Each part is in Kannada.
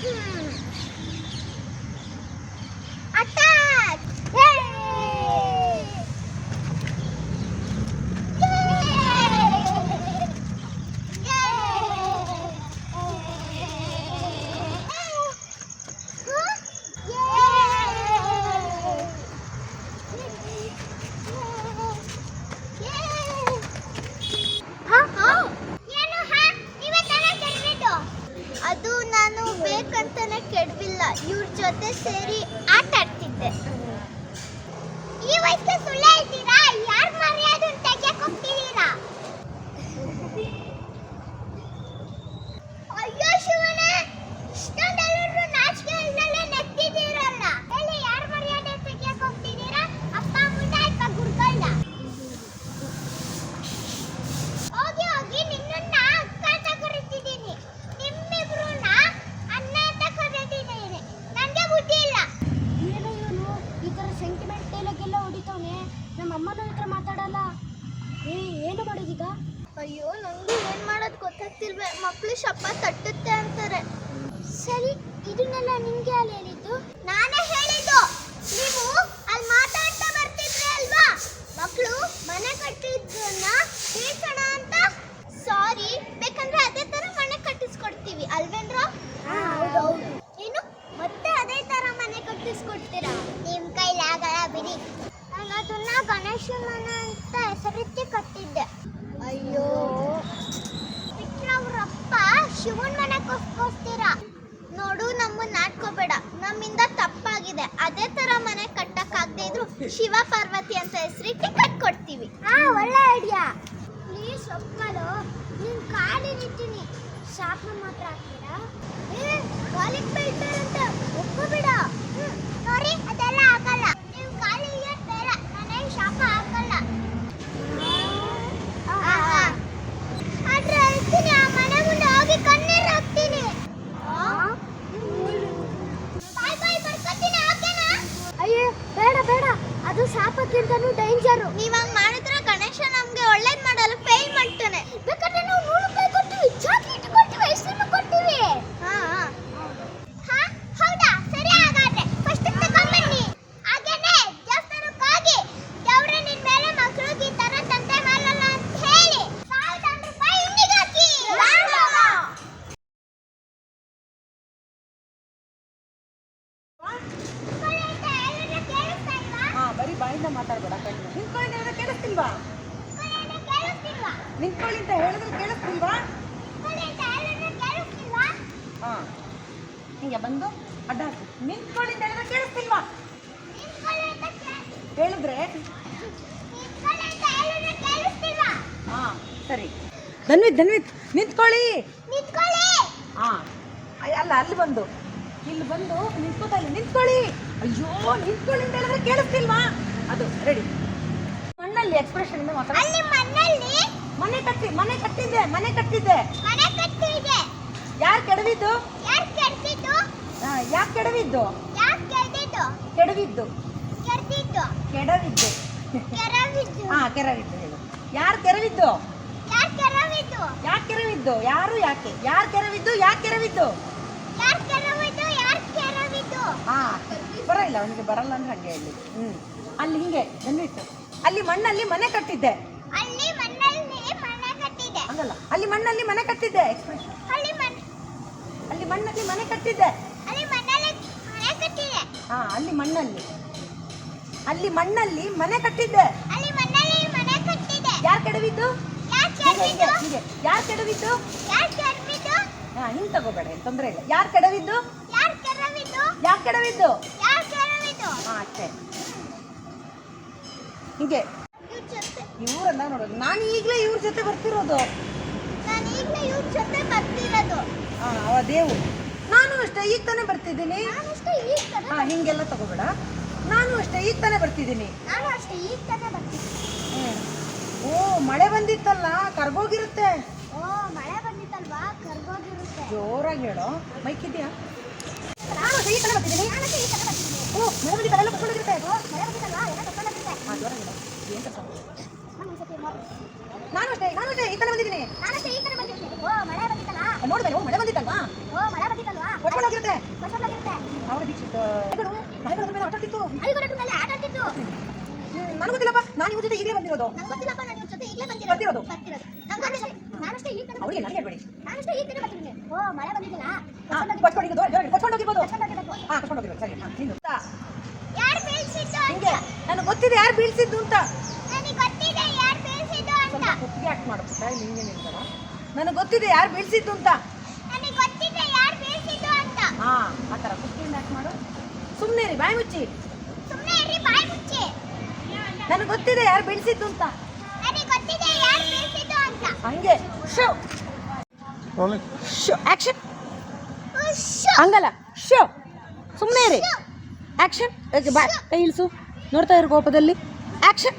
Hmm. ಶಿವನ್ ಮನೆ ಕೊಸ್ಕೋಸ್ತೀರಾ ನೋಡು ನಮ್ಮ ನಾಟ್ಕೋಬೇಡ. ನಮ್ಮಿಂದ ತಪ್ಪಾಗಿದೆ. ಅದೇ ತರ ಮನೆ ಕಟ್ಟಕ್ಕಾಗದೆ ಇದ್ರು ಶಿವ ಪಾರ್ವತಿ ಅಂತ ಹೆಸರಿಟ್ಟು ಕಟ್ಕೊಡ್ತೀವಿ ಆ ಒಳ್ಳೆ ಐಡಿಯಾ. ಪ್ಲೀಸ್ ಒಪ್ಕೊಳ್ಳು. ನಿನ್ ಕಾಡಿನಿಟ್ಟಿನಿ ಶಾಪ ಮಾತ್ರ ಹಾಕ್ತೀರಾ? ಏ ಕಾಲಿಗೆ ಬೀಳ್ತಾರಂತೆ ಒಪ್ಪಬೇಡ ನೋಡಿ 你们 ಅಲ್ಲಿ ಎಕ್ಸ್ಪ್ರೆಷನ್ ಇಂದ ಮಾತಾಡ ಅಲ್ಲಿ ಮನೆಯಲ್ಲಿ? ಮನೆ ಕಟ್ಟಿ ಮನೆ ಕಟ್ಟಿದ್ದೆ ಮನೆ ಕಟ್ಟಿದ್ದೆ. ಮನೆ ಕಟ್ಟಿದೆ. ಯಾರು ಕೆಡವಿದ್ದು? ಯಾರು ಯಾಕೆ ಕೆಡವಿದ್ದು? ಯಾಕೆ ಕೆಡವಿದ್ದು ಕೆಡವಿದ್ದು. ಕೆಡವಿದ್ದು ಕೆಡವಿದ್ದು. ಕೆರವಿದ್ದು. ಹಾ ಕೆರವಿದ್ದು ಯಾರು ಕೆರವಿದ್ದು? ಯಾರು ಕೆರವಿದ್ದು? ಯಾಕೆ ಕೆರವಿದ್ದು? ಯಾರು ಯಾಕೆ? ಯಾರು ಕೆರವಿದ್ದು? ಯಾಕೆ ಕೆರವಿದ್ದು? ಯಾರು ಕೆರವಿದ್ದು? ಯಾರು ಕೆರವಿದ್ದು? ಬರಲ್ಲ ಅವನಿಗೆ ಬರಲ್ಲ ಅಂತ ಹಾಗೆ ಹೇಳಿ. ಹ್ಞೂ ಅಲ್ಲಿ ಹಿಂಗೆ ಬಂದಿತ್ತು ಅಲ್ಲಿ ಮಣ್ಣಲ್ಲಿ ಮನೆ ಕಟ್ಟಿದ್ದೆ. ಅಲ್ಲಿ ಮಣ್ಣಲ್ಲಿ ಮನೆ ಕಟ್ಟಿದೆ ಹಂಗಲ್ಲ. ಅಲ್ಲಿ ಮಣ್ಣಲ್ಲಿ ಮನೆ ಕಟ್ಟಿದ್ದೆ. ಎಕ್ಸ್ಪ್ರೆಷನ್ ಅಲ್ಲಿ ಅಲ್ಲಿ ಮಣ್ಣಲ್ಲಿ ಮನೆ ಕಟ್ಟಿದ್ದೆ. ಅಲ್ಲಿ ಮಣ್ಣಲ್ಲಿ ಮನೆ ಕಟ್ಟಿದೆ ಹಾ ಅಲ್ಲಿ ಮಣ್ಣಲ್ಲಿ. ಅಲ್ಲಿ ಮಣ್ಣಲ್ಲಿ ಮನೆ ಕಟ್ಟಿದ್ದೆ. ಅಲ್ಲಿ ಮಣ್ಣಲ್ಲಿ ಮನೆ ಯಾರು ಕೆಡವಿದ್ದು? ಯಾರು ಕೆಡವಿದ್ದು? ಹೀಗೆ. ಯಾರು ಕೆಡವಿದ್ದು? ಹಾ ಹಿಂಗ್ ತಗೋಬೇಡ ಏನು ತೊಂದರೆ ಇಲ್ಲ. ಯಾರು ಕೆಡವಿದ್ದು? ಯಾರು ಕೆಡವಿದ್ದು? ಯಾರು ಕೆಡವಿದ್ದು? ಯಾರು ಕೆಡವಿದ್ದು? ಹಾ ಅಷ್ಟೇ. ಹೀಗೆ. ಇವ್ರಂದ ಜೊತೆ ಇವ್ರನ್ನ ನೋಡೋದು. ನಾನು ಈಗಲೇ ಇವ್ರ ಜೊತೆ ಬರ್ತಿರೋದು. ನಾನು ಈಗಲೇ ಇವ್ರ ಜೊತೆ ಬರ್ತಿರೋದು. ಹಾಂ ಅವ ದೇವು. ನಾನು ಅಷ್ಟೇ ಈಗ ತಾನೇ ಬರ್ತಿದ್ದೀನಿ. ಹಾ ಹಿಂಗೆಲ್ಲ ತಗೋಬೇಡ. ನಾನು ಅಷ್ಟೇ ಈಗ ತಾನೇ ಬರ್ತಿದ್ದೀನಿ. ನಾನು ಅಷ್ಟೇ ಈಗ ತಾನೇ ಬರ್ತೀನಿ ಹ್ಮ್. ಓ ಮಳೆ ಬಂದಿತ್ತಲ್ಲ ಕರ್ಗೋಗಿರುತ್ತೆ ಓ ಮಳೆ ಬಂದಿತ್ತಲ್ವಾ ಕರ್ಗೋಗಿರುತ್ತೆ ಜೋರಾಗಿ ಹೇಳೋ. ಮೈಕ್ ಇದೆಯಾ? ನಾನು ಅಷ್ಟೇ ಈಗ ತಾನೇ ಬರ್ತಿದ್ದೀನಿ. ನಾನು ಅಷ್ಟೇ ಈಗ ತಾನೇ ಬರ್ತೀನಿ ನಾನು ಅಷ್ಟೇ ನಾನು ಅಷ್ಟೇ ಈ ತರ ಬಂದಿದ್ದೀನಿ. ನಾನು ಅಷ್ಟೇ ಈ ತರ ಬಂದಿದ್ದೀನಿ. ಓ ಮಳೆ ಬಂದಿತ್ತಲ್ಲ? ನೋಡ್ದೆ ಓ ಮಳೆ ಬಂದಿತ್ತಲ್ವಾ? ಓ ಮಳೆ ಬಂದಿತ್ತಲ್ವಾ? ಕರ್ಕೊಂಡೋಗಿರುತ್ತೆ ಕರ್ಕೊಂಡೋಗಿರುತ್ತೆ ಅವರ ದೀಕ್ಷಿತ ಮಳೆಗಳು ಮಳೆಗಳ ಮೇಲೆ ಆಟ ಆಡ್ತಿತ್ತು ಐದು ಮೇಲೆ ಆಟ ಆಡ್ತಿತ್ತು ನನಗೆ ಗೊತ್ತಿಲ್ಲಪ್ಪ. ನಾನು ಇವ್ರ ಜೊತೆ ಈಗಲೇ ಬಂದಿರೋದು. ನನಗೆ ಗೊತ್ತಿಲ್ಲಪ್ಪ ನಾನು ಇವ್ರ ಜೊತೆ ಈಗಲೇ ಬಂದಿರೋದು. ಬರ್ತಿರೋದು. ಬರ್ತಿರೋದು. ನಂಗೆ ಅಷ್ಟೇ ನಾನಷ್ಟೇ ಈಗ ತಾನೇ ಅವಳಿಗೆ ನನಗೆ ಹೇಳ್ಬೇಡಿ. ನಾನಷ್ಟೇ ಈಗ ತಾನೇ ಬರ್ತೀನಿ. ಓ ಮಳೆ ಬಂದಿದ್ದಿಲ್ಲ ಹಾ ಜೋರ ಹಾ ಸರಿ ಹಾ ಯಾರು ಬೀಳ್ಸಿದ್ದು ಹಿಂಗೆ ನನಗೆ ಗೊತ್ತಿದೆ ಯಾರು ಬೀಳ್ಸಿದ್ದು ಅಂತ. ನನಗೆ ಗೊತ್ತಿದೆ ಯಾರು ಬೀಳ್ಸಿದ್ದು ಅಂತ. ಸ್ವಲ್ಪ ಆಕ್ಟ್ ಮಾಡ್ಬಿಟ್ಟ ನನಗೆ ಗೊತ್ತಿದೆ ಯಾರು ಬೀಳ್ಸಿದ್ದು ಅಂತ. ನನಗೆ ಗೊತ್ತಿದೆ ಯಾರು ಬೀಳ್ಸಿದ್ದು ಅಂತ. ಹಾ ಆ ಥರ ಕುತ್ತಿಗೆಯಿಂದ ಆಕ್ಟ್ ಮಾಡು. ಸುಮ್ಮನೆ ರೀ ಬಾಯಿ ಮುಚ್ಚಿ. ಸುಮ್ಮನೆ ರೀ ಬಾಯಿ ಮುಚ್ಚಿ. ನನಗೆ ಗೊತ್ತಿದೆ ಯಾರು ಬೆಳೆಸಿದ್ದು ಅಂತ. ನನಗೆ ಗೊತ್ತಿದೆ ಯಾರು ಬೀಳ್ಸಿದ್ದು ಅಂತ. ಹಂಗೆ. ಶೋ. ಶೋ. ಆಕ್ಷನ್ ಉಶ್ಶು. ಹಂಗಲ್ಲ. ಶೋ. ಸುಮ್ಮನೆ ರೀ ಆಕ್ಷನ್ ಬಾ ಕೈ ಇಳಿಸು. ನೋಡ್ತಾ ಇರೋ ಕೋಪದಲ್ಲಿ. Action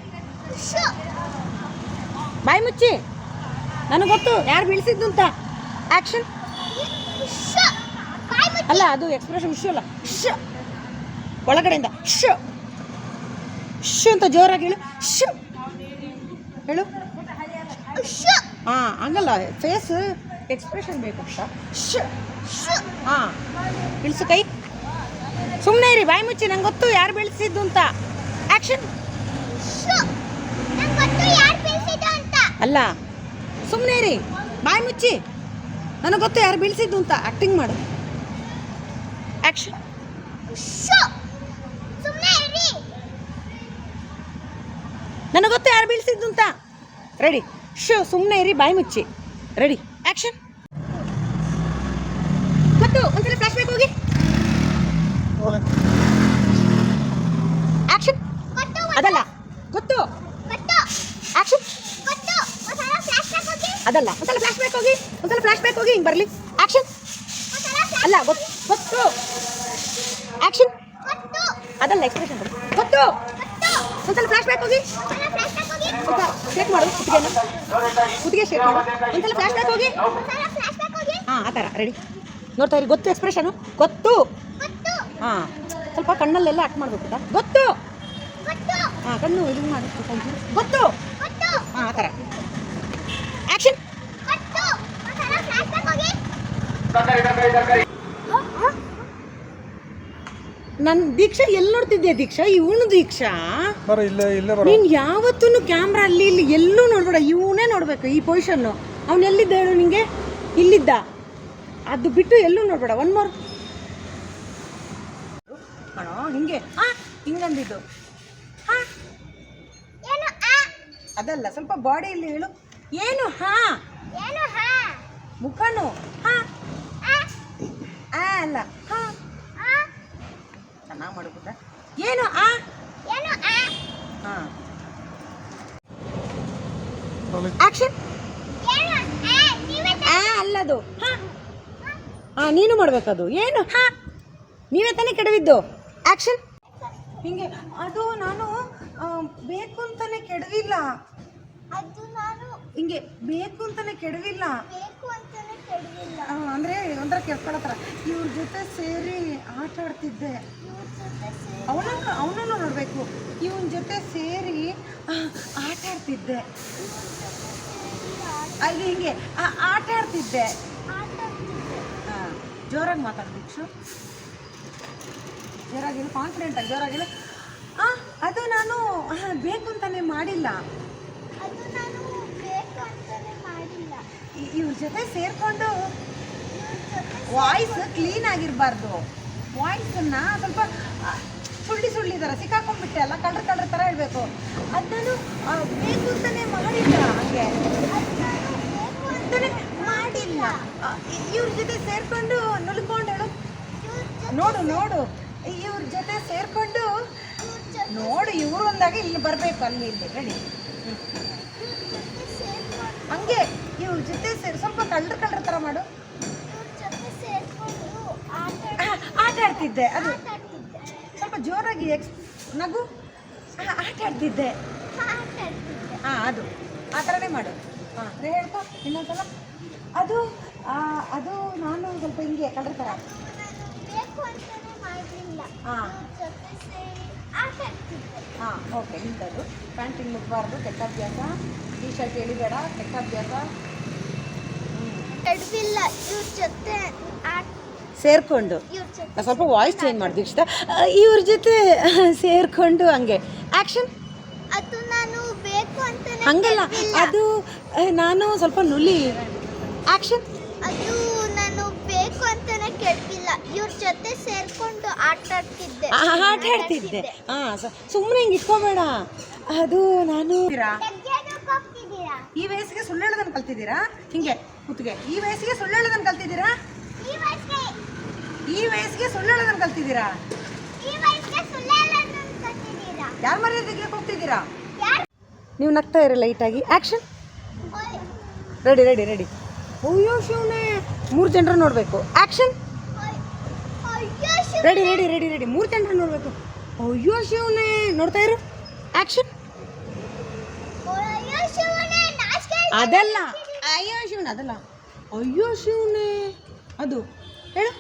show. ಬಾಯಿ ಮುಚ್ಚಿ. ನನಗೆ ಗೊತ್ತು ಯಾರು ಬೀಳಿಸಿದ್ದು ಅಂತ. ಮುಚ್ಚಿ. ಅಲ್ಲ ಅದು ಎಕ್ಸ್ಪ್ರೆಷನ್ ಶು ಅಲ್ಲ. ಶೋ. ಒಳಗಡೆಯಿಂದ. ಶ್. ಶ್ ಅಂತ ಜೋರಾಗಿ ಹೇಳು. ಶು. ಹೇಳು. ಹಾಂ, ಹಂಗಲ್ಲ. ಫೇಸ್ ಎಕ್ಸ್ಪ್ರೆಷನ್ ಬೇಕು ಅಂತ. ಶ. ಹಾಂ. ಇಳಿಸು ಕೈ. ಸುಮ್ಮನೆ ಇರಿ, ಬಾಯಿ ಮುಚ್ಚಿ. ನಂಗೆ ಗೊತ್ತು ಯಾರು ಬೆಳೆಸಿದ್ದು ಅಂತ. ಆ್ಯಕ್ಷನ್ ಅಲ್ಲ. ಸುಮ್ಮನೆ ಇರಿ. ಬಾಯಿ ಮುಚ್ಚಿ. ನನಗೆ ಗೊತ್ತು ಯಾರು ಬೀಳಿಸಿದ್ದು ಅಂತ. ಆ್ಯಕ್ಟಿಂಗ್ ಮಾಡು. ಆ್ಯಕ್ಷನ್ ನನಗೆ ಗೊತ್ತು ಯಾರು ಬೀಳಿಸಿದ್ದು ಅಂತ. ರೆಡಿ ಶೋ ಸುಮ್ಮನೆ ಇರಿ ಬಾಯಿ ಮುಚ್ಚಿ. ರೆಡಿ ಆ್ಯಕ್ಷನ್ ಗೊತ್ತು ಒಂದ್ಸಲ ಫ್ಲಾಶ್ ಬ್ಯಾಕ್ ಹೋಗಿ. ಆ್ಯಕ್ಷನ್ ಅದಲ್ಲ. ಗೊತ್ತು. ಆ್ಯಕ್ಷನ್ ಅದಲ್ಲ. ಒಂದ್ಸಲ ಫ್ಲಾಶ್ ಬ್ಯಾಕ್ ಹೋಗಿ ಒಂದ್ಸಲ ಫ್ಲಾಶ್ ಬ್ಯಾಕ್ ಹೋಗಿ ಹಿಂಗೆ ಬರಲಿ. ಆ್ಯಕ್ಷನ್ ಅಲ್ಲ ಗೊತ್ತು. ಗೊತ್ತು. ಆ್ಯಕ್ಷನ್ ಅದಲ್ಲ ಎಕ್ಸ್ಪ್ರೆಷನ್ ಗೊತ್ತು. ಒಂದ್ಸಲ ಫ್ಲಾಶ್ ಬ್ಯಾಕ್ ಹೋಗಿ. ಫ್ಲಾಶ್ ಬ್ಯಾಕ್ ಹೋಗಿ. ಸ್ವಲ್ಪ ಶೇಕ್ ಮಾಡು ಕುತ್ತಿಗೆನ ಕುತ್ತಿಗೆ ಶೇಕ್ ಮಾಡು. ಒಂದ್ಸಲ ಫ್ಲಾಶ್ ಬ್ಯಾಕ್ ಹೋಗಿ. ಒಂದ್ಸಲ ಫ್ಲಾಶ್ ಬ್ಯಾಕ್ ಹೋಗಿ. ಹಾಂ ಆ ಥರ ರೆಡಿ ನೋಡ್ತಾ ಇರಿ ಗೊತ್ತು ಎಕ್ಸ್ಪ್ರೆಷನು ಗೊತ್ತು. ಗೊತ್ತು. ಹಾಂ ಸ್ವಲ್ಪ ಕಣ್ಣಲ್ಲೆಲ್ಲ ಆಕ್ಟ್ ಮಾಡ್ಬೇಕು ಗೊತ್ತಾ? ಗೊತ್ತು. ಹಾಂ ಕಣ್ಣು ಇದು ಮಾಡಿ ಗೊತ್ತು. ಹಾಂ ಆ ಥರ ಆ್ಯಕ್ಷನ್ ಗೊತ್ತು ಒಂದ್ಸಲ ಫ್ಲಾಶ್ ಬ್ಯಾಕ್ ಹೋಗಿ ನನ್ನ ದೀಕ್ಷಾ ಎಲ್ಲಿ ನೋಡ್ತಿದ್ದೆ ದೀಕ್ಷಾ? ಇವನು ದೀಕ್ಷಾ? ಬರೋ ಇಲ್ಲೇ ಇಲ್ಲೇ ಬರೋ. ನೀನು ಯಾವತ್ತೂ ಕ್ಯಾಮ್ರಾ ಅಲ್ಲಿ ಇಲ್ಲಿ ಎಲ್ಲೂ ನೋಡ್ಬೇಡ ಇವನೇ ನೋಡ್ಬೇಕು ಈ ಪೊಸಿಷನ್ನು ಅವ್ನು ಎಲ್ಲಿದ್ದ ಹೇಳು ನಿಂಗೆ? ಇಲ್ಲಿದ್ದ? ಅದು ಬಿಟ್ಟು ಎಲ್ಲೂ ನೋಡ್ಬೇಡ ಒನ್ ಮೋರ್ ಹಿಂಗೆ. ಹಾ ಹಿಂಗಂದಿದ್ದು. ಹಾ. ಏನು ಆ? ಅದಲ್ಲ ಸ್ವಲ್ಪ ಬಾಡಿಯಲ್ಲಿ ಹೇಳು. ಏನು ಹಾ? ಏನು ಹಾ? ಮುಖನು ಹಾ? ಅಲ್ಲ ಹಾ? ಚೆನ್ನಾಗಿ ಮಾಡ್ಬಿಟ್ಟ ಏನು ಆ? ಏನು ಆ? ಹಾ. ಆಕ್ಷನ್ ಏನು ಆ? ನೀವೇ ಆ ಅಲ್ಲದು. ಹಾ. ಹಾ ನೀನು ಮಾಡ್ಬೇಕದು. ಏನು? ಹಾ. ನೀವೇ ತಾನೇ ಕೆಡವಿದ್ದು? ಆಕ್ಷನ್ ಹಿಂಗೆ ಅದು ನಾನು ಬೇಕು ಅಂತಾನೆ ಕೆಡವಿಲ್ಲ. ಅದು ನಾನು ಹಿಂಗೆ ಬೇಕು ಅಂತಾನೆ ಕೆಡವಿಲ್ಲ. ಬೇಕು ಅಂತಾನೆ ಕೆಡವಿಲ್ಲ. ಅಂದ್ರೆ ಒಂಥರ ಕೆಡ್ಕೊಳತ್ರ ಇವ್ರ ಜೊತೆ ಸೇರಿ ಆಟ ಆಡ್ತಿದ್ದೆ. ಅವನನ್ನು ಅವನನ್ನು ನೋಡಬೇಕು. ಇವನ ಜೊತೆ ಸೇರಿ ಆಟ ಆಡ್ತಿದ್ದೆ. ಅಲ್ಲಿ ಹಿಂಗೆ ಆಟ ಆಡ್ತಿದ್ದೆ. ಹಾ, ಜೋರಾಗಿ ಮಾತಾಡು ದೀಕ್ಷು ಜೋರಾಗಿಲ್ಲ ಕಾನ್ಫಿಡೆಂಟ್ ಆಗಿ ಜೋರಾಗಿಲ್ಲ ಆ, ಅದು ನಾನು ಬೇಕು ಅಂತಾನೆ ಮಾಡಿಲ್ಲ. ಇವ್ರ ಜೊತೆ ಸೇರ್ಕೊಂಡು ವಾಯ್ಸ್ ಕ್ಲೀನ್ ಆಗಿರಬಾರ್ದು. ವಾಯ್ಸನ್ನ ಸ್ವಲ್ಪ ಸುಳ್ಳಿ ಸುಳ್ಳಿ ಥರ ಸಿಕ್ಕಾಕೊಂಡ್ಬಿಟ್ಟೆ ಅಲ್ಲ ಕಳ್ರ ಕಳ್ರ ಥರ ಹೇಳ್ಬೇಕು. ಅದು ನಾನು ಬೇಕು ಅಂತಲೇ ಮಾಡಿಲ್ಲ ಹಂಗೆ. ಮಾಡಿಲ್ಲ. ಇವ್ರ ಜೊತೆ ಸೇರ್ಕೊಂಡು ನುಲ್ಕೊಂಡು ಹೇಳು. ನೋಡು ನೋಡು. ಇವ್ರ ಜೊತೆ ಸೇರ್ಕೊಂಡು, ನೋಡು, ಇವ್ರು ಒಂದಾಗ ಇಲ್ಲಿ ಬರಬೇಕು ಅಲ್ಲಿ ಇಲ್ಲಿ ರೆಡಿ ಹಂಗೆ ಇವ್ರ ಜೊತೆ ಸೇರಿ ಸ್ವಲ್ಪ ಕಳ್ರ ಕಳ್ರ ಥರ ಮಾಡು. ಆಟ ಆಡ್ತಿದ್ದೆ ಅದು. ಸ್ವಲ್ಪ ಜೋರಾಗಿ ಎಕ್ಸ್ ನಗು. ಆಟ ಆಡ್ತಿದ್ದೆ. ಹಾ ಅದು. ಆ ಥರನೇ ಮಾಡು. ಹಾಂ ಹೇಳ್ಕೊ ಇನ್ನೊಂದ್ಸಲ. ಅದು ಅದು ನಾನು ಸ್ವಲ್ಪ ಹಿಂಗೆ ಕಳ್ರ ಥರ ಹಾಂ ಹಾಂ ಓಕೆ ನಿಂತದು ಪ್ಯಾಂಟಿಂಗ್ ಮುಟ್ಬಾರ್ದು ಕೆಟ್ಟ ಅಭ್ಯಾಸ ಟೀ ಶರ್ಟ್ ಎಳಿಬೇಡ ಕೆಟ್ಟ ಅಭ್ಯಾಸ ಸೇರ್ಕೊಂಡು. ಸ್ವಲ್ಪ ವಾಯ್ಸ್ ಚೇಂಜ್ ಮಾಡಿದ್ವಿ ಇಷ್ಟ ಇವ್ರ ಜೊತೆ ಸೇರ್ಕೊಂಡು ಹಂಗೆ. ಆ್ಯಕ್ಷನ್ ಅದು ನಾನು ಬೇಕು ಅಂತ ಹಂಗಲ್ಲ. ಅದು ನಾನು ಸ್ವಲ್ಪ ನುಲಿ. ಆ್ಯಕ್ಷನ್ ಅದು ಇವ್ರ ಜೊತೆ ಸೇರ್ಕೊಂಡು ಆಟ ಆಡ್ತಿದ್ದೆ ಆಟ ಆಡ್ತಿದ್ದೆ ಹಾಂ ಸುಮ್ಮನೆ ಹಿಂಗೆ ಇಟ್ಕೋಬೇಡ. ಅದು ನಾನು ಈ ವಯಸ್ಸಿಗೆ ಸುಳ್ಳು ಹೇಳೋದನ್ನ ಕಲ್ತಿದ್ದೀರಾ? ಹಿಂಗೆ ಕುತ್ತಿಗೆ ಈ ವಯಸ್ಸಿಗೆ ಸುಳ್ಳು ಹೇಳೋದನ್ನ ಕಲ್ತಿದ್ದೀರಾ? ಈ ವಯಸ್ಸಿಗೆ ಸುಳ್ಳು ಹೇಳೋದನ್ನ ಕಲ್ತಿದ್ದೀರಾ? ಯಾರ ಮರ್ಯಾದೆ ಹೋಗ್ತಿದ್ದೀರಾ? ಯಾರು ನೀವು ನಗ್ತಾ ಇರ ಲೈಟಾಗಿ. Action ready ready ready. ಅಯ್ಯೋ ಶಿವನೇ ಮೂರು ಜನರು ನೋಡಬೇಕು. Action ready ready ready ready ಮೂರು ತಂಡ ನೋಡಬೇಕು. ಅಯ್ಯೋ ಶಿವನೇ ನೋಡ್ತಾ ಇರು. ಆ್ಯಕ್ಷನ್ ಅದಲ್ಲ. ಅಯ್ಯೋ ಶಿವನ ಅದಲ್ಲ. ಅಯ್ಯೋ ಶಿವನೇ. ಅದು ಹೇಳು.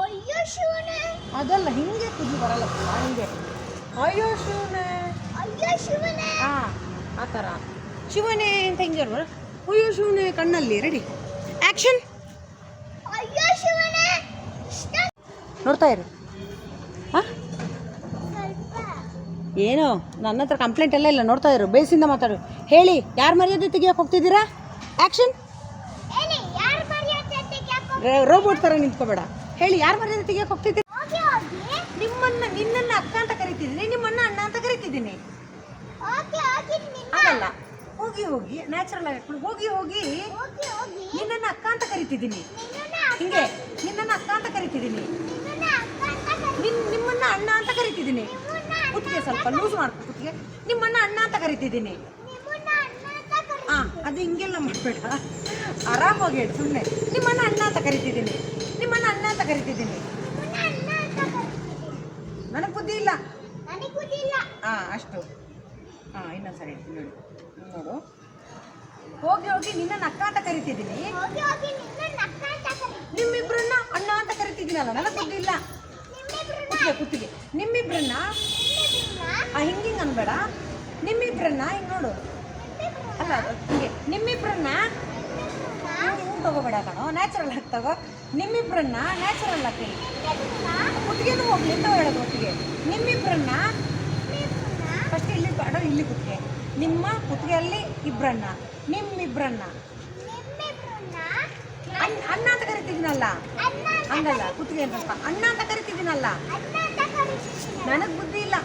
ಅಯ್ಯೋ ಶಿವನೇ. ಅದಲ್ಲ ಹಿಂಗೆ ಕುದಿ ಬರಲ್ಲ ಹಿಂಗೆ. ಅಯ್ಯೋ ಶಿವನೇ. ಅಯ್ಯೋ ಶಿವನೇ. ಹಾಂ ಆ ಥರ ಶಿವನೇ ಅಂತ ಹಿಂಗೆ ಅಯ್ಯೋ ಶಿವನೇ ಕಣ್ಣಲ್ಲಿ ರೆಡಿ ಆ್ಯಕ್ಷನ್ ಅಯ್ಯೋ ಶಿವನೇ ಇಷ್ಟ ನೋಡ್ತಾ ಇರು. ಹಾಂ ಏನು? ನನ್ನ ಹತ್ರ ಕಂಪ್ಲೇಂಟ್ ಎಲ್ಲ ಇಲ್ಲ ನೋಡ್ತಾ ಇರು. ಬೇಸಿಂದ ಮಾತಾಡು. ಹೇಳಿ ಯಾರು ಮರ್ಯಾದೆ ತೆಗಿಯೋಕೆ ಹೋಗ್ತಿದ್ದೀರಾ? ಆ್ಯಕ್ಷನ್ ರೋಬೋಟ್ ಥರ ನಿಂತ್ಕೋಬೇಡ. ಹೇಳಿ ಯಾರು ಮರ್ಯಾದೆ ತೆಗಿಯೋಕೆ ಹೋಗ್ತಿದ್ದೀರಾ? ಹೋಗಿ ಹೋಗಿ ನಿಮ್ಮನ್ನ ನಿನ್ನನ್ನು ಅಕ್ಕ ಅಂತ ಕರಿತಿದ್ದೀನಿ ನಿಮ್ಮನ್ನ ಅಣ್ಣ ಅಂತ ಕರಿತಿದ್ದೀನಿ. ಅಲ್ಲ ಹೋಗಿ ಹೋಗಿ ನ್ಯಾಚುರಲ್ ಆಗಿ ಹೋಗಿ ಹೋಗಿ. ನಿನ್ನನ್ನು ಅಕ್ಕ ಅಂತ ಕರಿತಿದ್ದೀನಿ. ಹಿಂಗೆ ನಿನ್ನನ್ನು ಅಕ್ಕ ಅಂತ ಕರಿತಿದ್ದೀನಿ ನಿನ್ನನ್ನ ಅಕ್ಕ ಅಂತ ಕರಿ ನಿನ್ ನಿಮ್ಮನ್ನ ಅಣ್ಣ ಅಂತ ಕರಿತಿದ್ದೀನಿ. ಕುತ್ತಿಗೆ ಸ್ವಲ್ಪ ಲೂಸ್ ಮಾಡ್ಕೊ ಕುತ್ತಿಗೆ. ನಿಮ್ಮನ್ನ ಅಣ್ಣ ಅಂತ ಕರಿತಿದ್ದೀನಿ. ಹಾ ಅದು ಹಿಂಗೆಲ್ಲ ಮಾಡಬೇಡ. ಆರಾಮಾಗಿ ಹೇಳಿ ಸುಮ್ಮನೆ ನಿಮ್ಮನ್ನ ಅಣ್ಣ ಅಂತ ಕರಿತಿದ್ದೀನಿ. ನಿಮ್ಮನ್ನ ಅಣ್ಣ ಅಂತ ಕರಿತಿದ್ದೀನಿ. ನನಗೆ ಬುದ್ಧಿ ಇಲ್ಲ. ಹಾ ಅಷ್ಟು. ಹಾ ಇನ್ನೊಂದ್ಸರಿ ನೋಡಿ. ನೋಡು. ಹೋಗಿ ಹೋಗಿ ನಿನ್ನ ಅಕ್ಕ ಅಂತ ಕರಿತಿದ್ದೀನಿ. ಹೋಗಿ ಹೋಗಿ ನಿಮ್ಮಿಬ್ರನ್ನ ಅಣ್ಣ ಅಂತ ಕರಿತಿದ್ದೀನಲ್ಲ ನನಗೆ ಬುದ್ಧಿ ಇಲ್ಲ. ಕುತ್ತಿಗೆ ಕುತ್ತಿಗೆ ನಿಮ್ಮಿಬ್ರನ್ನ? ಹಿಂಗೆ ಅನ್ಬೇಡ. ನಿಮ್ಮಿಬ್ರನ್ನ, ಹಿಂಗೆ ನೋಡು. ಅಲ್ಲ ಹಿಂಗೆ. ನಿಮ್ಮಿಬ್ರನ್ನ ಹಿಂಗೆ ತಗೋಬೇಡ ಕಣೋ ನ್ಯಾಚುರಲ್ ಆಗಿ ತಗೋ. ನಿಮ್ಮಿಬ್ರನ್ನ ನ್ಯಾಚುರಲ್ ಹಾಕಿ ಕುತ್ತಿಗೆನೂ ಹೋಗ್ಲಿ ಅಂತ ಹೇಳೋದು ಒಟ್ಟಿಗೆ. ನಿಮ್ಮಿಬ್ರನ್ನ ಫಸ್ಟ್ ಇಲ್ಲಿ ಬೇಡ, ಇಲ್ಲಿ ಕುತ್ತಿಗೆ. ನಿಮ್ಮ ಕುತ್ತಿಗೆಯಲ್ಲಿ ಇಬ್ರನ್ನ. ನಿಮ್ಮಿಬ್ರನ್ನ. ಅಣ್ಣ ಅಂತ ಕರಿತಿದ್ದೀನಲ್ಲ? ಹಂಗಲ್ಲ, ಕುತ್ತಿಗೆ ಅಂತ ಅಣ್ಣ ಅಂತ ಕರಿತಿದ್ದೀನಲ್ಲ? ನನಗೆ ಬುದ್ಧಿ ಇಲ್ಲ.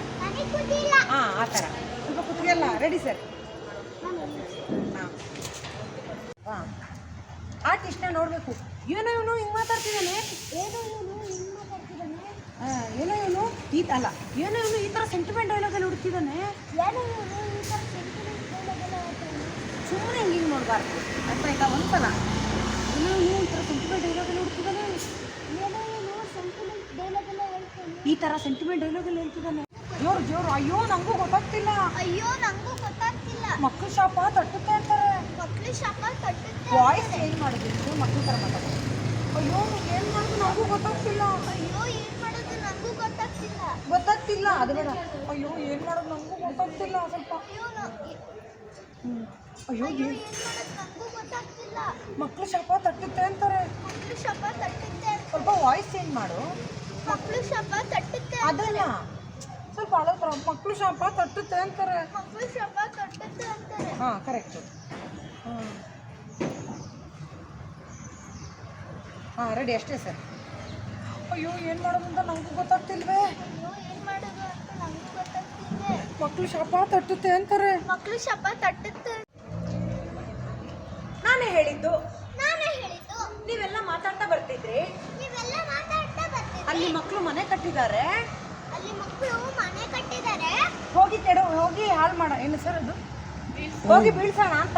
ಹಾಂ, ಆ ಥರ ಸ್ವಲ್ಪ ಕುತ್ತಿಗೆ ಅಲ್ಲ ರೆಡಿ ಸರ್ ಹಾಂ. ಆರ್ಟಿಸ್ಟ್ನ ನೋಡಬೇಕು. ಏನೋ ಇವನು ಹಿಂಗೆ ಮಾತಾಡ್ತಿದ್ದಾನೆ. ಏನೋ ಇವನು ಏನೋ ಇವನು ಈ ಅಲ್ಲ, ಏನೋ ಇವನು ಈ ಥರ ಸೆಂಟಿಮೆಂಟ್ ಡೈಲಾಗಲ್ಲಿ ಹುಡುಕಿದ್ದಾನೆ. ಸುಮ್ಮನೆ ಹಿಂಗೆ ಹಿಂಗೆ ನೋಡಬಾರ್ದು. ಅರ್ಥ ಆಯ್ತಾ ಒಂದ್ಸಲ ಈ ತರ ಸೆಂಟಿಮೆಂಟ್ ಡೈಲಾಗಲ್ಲಿ ಎಲ್ಲ ಹೇಳ್ತಿದ್ದಾನೆ. ಜೋರು ಜೋರು ಅಯ್ಯೋ ನಂಗೂ ಗೊತ್ತಾಗ್ತಿಲ್ಲ. ಅಯ್ಯೋ ನಂಗೂ ಗೊತ್ತಾಗ್ತಿಲ್ಲ. ಮಕ್ಕಳು ಶಾಪ ತಟ್ಟುತ್ತೆ ಅಂತಾರೆ. ಮಕ್ಳು ಶಾಪ ತಟ್ಟುತ್ತೆ ವಾಯ್ಸ್ ಚೇಂಜ್ ಮಾಡಿದ್ರು ಮಕ್ಕಳು ತರ ಮಾತಾಡ್ತಾರೆ. ಅಯ್ಯೋ ಏನು ಮಾಡೋದು ನಂಗೂ ಗೊತ್ತಾಗ್ತಿಲ್ಲ. ಅಯ್ಯೋ ಏನ್ ಮಾಡೋದು ನಂಗೂ ಗೊತ್ತಾಗ್ತಿಲ್ಲ. ಗೊತ್ತಾಗ್ತಿಲ್ಲ ಅದು ಬೇಡ. ಅಯ್ಯೋ ಏನು ಮಾಡೋದು ನಂಗೂ ಗೊತ್ತಾಗ್ತಿಲ್ಲ ಸ್ವಲ್ಪ. ಹ್ಮ್. ಅಯ್ಯೋ ಅಯ್ಯೋ ಏನು ಏನ್ ಗೊತ್ತಾಗ್ತಿಲ್ಲ. ಮಕ್ಕಳು ಶಾಪ ತಟ್ಟುತ್ತೆ ಅಂತಾರೆ. ಶಾಪ ತಟ್ಟುತ್ತೆ ಸ್ವಲ್ಪ ವಾಯ್ಸ್ ಚೇಂಜ್ ಮಾಡು. ಮಕ್ಕಳು ಶಾಪ ತಟ್ಟುತ್ತೆ ಅದಲ್ಲ ಸ್ವಲ್ಪ ಅಳತ್ರ ಮಕ್ಕಳು ಶಾಪ ತಟ್ಟುತ್ತೆ ಅಂತಾರೆ. ಮಕ್ಕಳು ಶಾಪ ಹಾ ಅಂತಾರೆ. ಹಾಂ ಕರೆಕ್ಟು ಹಾಂ. ಹಾಂ ರೆಡಿ ಅಷ್ಟೇ ಸರ್ ಅಯ್ಯೋ ಏನು ಮಾಡೋದು ಅಂತ ನಮಗೂ ಗೊತ್ತಾಗ್ತಿಲ್ವೇ? ಅಯ್ಯೋ ಏನ್ ಮಾಡೋದು ಅಂತ ನಂಗೂ ಗೊತ್ತಾಗ್ತಿದೆ ಮಕ್ಕಳು ಶಾಪ ತಟ್ಟುತ್ತೆ ಅಂತಾರೆ. ಮಕ್ಕಳು ಶಾಪ ತಟ್ಟುತ್ತೆ ನಾನೇ ಹೇಳಿದ್ದು. ನಾನೇ ಹೇಳಿದ್ದು. ನೀವೆಲ್ಲ ಮಾತಾಡ್ತಾ ಬರ್ತಿದ್ರಿ. ನೀವೆಲ್ಲ ಮಾತಾಡ್ತಾ ಬರ್ತಿದ್ರಿ. ಅಲ್ಲಿ ಮಕ್ಕಳು ಮನೆ ಕಟ್ಟಿದ್ದಾರೆ. ಅಲ್ಲಿ ಮಕ್ಕಳು ಮನೆ ಕಟ್ಟಿದ್ದಾರೆ. ಹೋಗಿ ಕೆಡೋ ಹೋಗಿ ಹಾಳು ಮಾಡ. ಏನು ಸರ್ ಅದು? ಹೋಗಿ ಬೀಳ್ಸೋಣ ಅಂತ?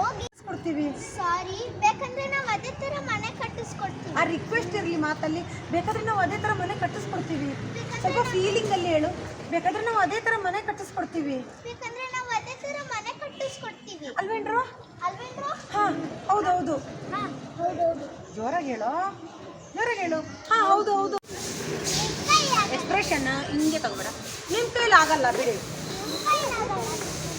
ಹೋಗಿ. ಕೊಡ್ತೀವಿ ಸಾರಿ ಬೇಕಂದ್ರೆ ನಾವು ಅದೇ ತರ ಮನೆ ಕಟ್ಟಿಸ್ಕೊಡ್ತೀವಿ. ಆ ರಿಕ್ವೆಸ್ಟ್ ಇರಲಿ ಮಾತಲ್ಲಿ. ಬೇಕಾದ್ರೆ ನಾವು ಅದೇ ತರ ಮನೆ ಕಟ್ಟಿಸ್ಕೊಡ್ತೀವಿ. ಸ್ವಲ್ಪ ಫೀಲಿಂಗ್ ಅಲ್ಲಿ ಹೇಳು. ಬೇಕಾದ್ರೆ ನಾವು ಅದೇ ತರ ಮನೆ ಕಟ್ಟಿಸ್ಕೊಡ್ತೀವಿ. ಬೇಕಂದ್ರೆ ನಾವು ಅದೇ ತರ ಮನೆ ಕಟ್ಟಿಸ್ಕೊಡ್ತೀವಿ ಅಲ್ವೇನ್ರು? ಅಲ್ವೇನ್ರು? ಹೌದು ಹೌದು ಹಾ ಹೌದು ಜೋರಾಗಿ ಹೇಳು? ಜೋರಾಗಿ ಹೇಳು. ಹಾ ಹೌದು ಹೌದು ಎಕ್ಸ್ಪ್ರೆಷನ್ ಹಿಂಗೆ ತಗೋಬೇಡ. ನಿಮ್ಮ ಕೈಲಿ ಆಗಲ್ಲ ಬಿಡಿ.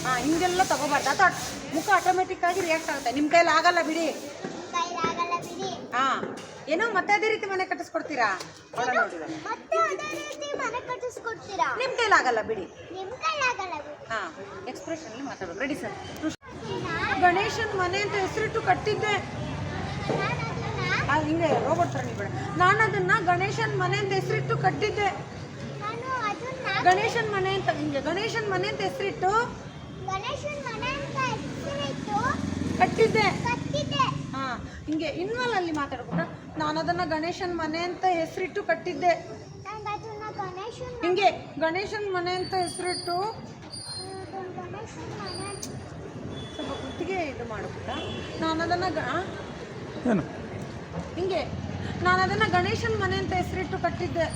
ಹಾ ಹಿಂಗೆಲ್ಲ ತಗೋಬಾರ್ದು. ಅಥವಾ ಮುಖ ಆಟೋಮೆಟಿಕ್ ಆಗಿ ರಿಯಾಕ್ಟ್ ಆಗುತ್ತೆ. ನಿಮ್ಮ ಕೈಲಿ ಆಗಲ್ಲ ಹಾ ಬಿಡಿ. ಹಾಂ. ಏನೋ ಮತ್ತೆ ಅದೇ ರೀತಿ ಮನೆ ಕಟ್ಟಿಸ್ಕೊಡ್ತೀರಾ? ನಿಮ್ ಮತ್ತೆ ಅದೇ ರೀತಿ ಮನೆ ಕಟ್ಟಿಸ್ಕೊಡ್ತೀರಾ? ನಿಮ್ಮ ಕೈಲಿ ಆಗಲ್ಲ ಬಿಡಿ. ನಿಮ್ ಹಾಂ ಎಕ್ಸ್ಪ್ರೆಷನ್ ಮಾತಾಡೋದು ರೆಡಿ ಸರ್ ಗಣೇಶನ್ ಮನೆ ಅಂತ ಹೆಸರಿಟ್ಟು ಕಟ್ಟಿದ್ದೆ. ಹಿಂಗೆ ರೋಬೋಟ್ ತರ ಬೇಡ ನಾನು ಅದನ್ನ ಗಣೇಶನ್ ಮನೆ ಅಂತ ಹೆಸರಿಟ್ಟು ಕಟ್ಟಿದ್ದೆ. ಗಣೇಶನ್ ಮನೆ ಅಂತ ಹಿಂಗೆ ಗಣೇಶನ್ ಮನೆ ಅಂತ ಹೆಸರಿಟ್ಟು ಕಟ್ಟಿದ್ದೆ. ಹಾ ಹಾಂ ಹಿಂಗೆ ಇನ್ವಾಲ್ ಅಲ್ಲಿ ಮಾತಾಡ್ಬಿಟ್ಟ ನಾನು ಅದನ್ನ ಗಣೇಶನ್ ಮನೆ ಅಂತ ಹೆಸರಿಟ್ಟು ಕಟ್ಟಿದ್ದೆ. ನಾನು ಅದನ್ನ ಗಣೇಶನ್ ಹಿಂಗೆ ಗಣೇಶನ್ ಮನೆ ಅಂತ ಹೆಸರಿಟ್ಟು ಸ್ವಲ್ಪ ಗುತ್ತಿಗೆ ಇದು ಮಾಡ್ಬಿಟ್ಟ ನಾನು ಅದನ್ನ ಗ ಏನು? ಹಿಂಗೆ ನಾನು ಅದನ್ನ ಗಣೇಶನ್ ಮನೆ ಅಂತ ಹೆಸರಿಟ್ಟು ಕಟ್ಟಿದ್ದೆ.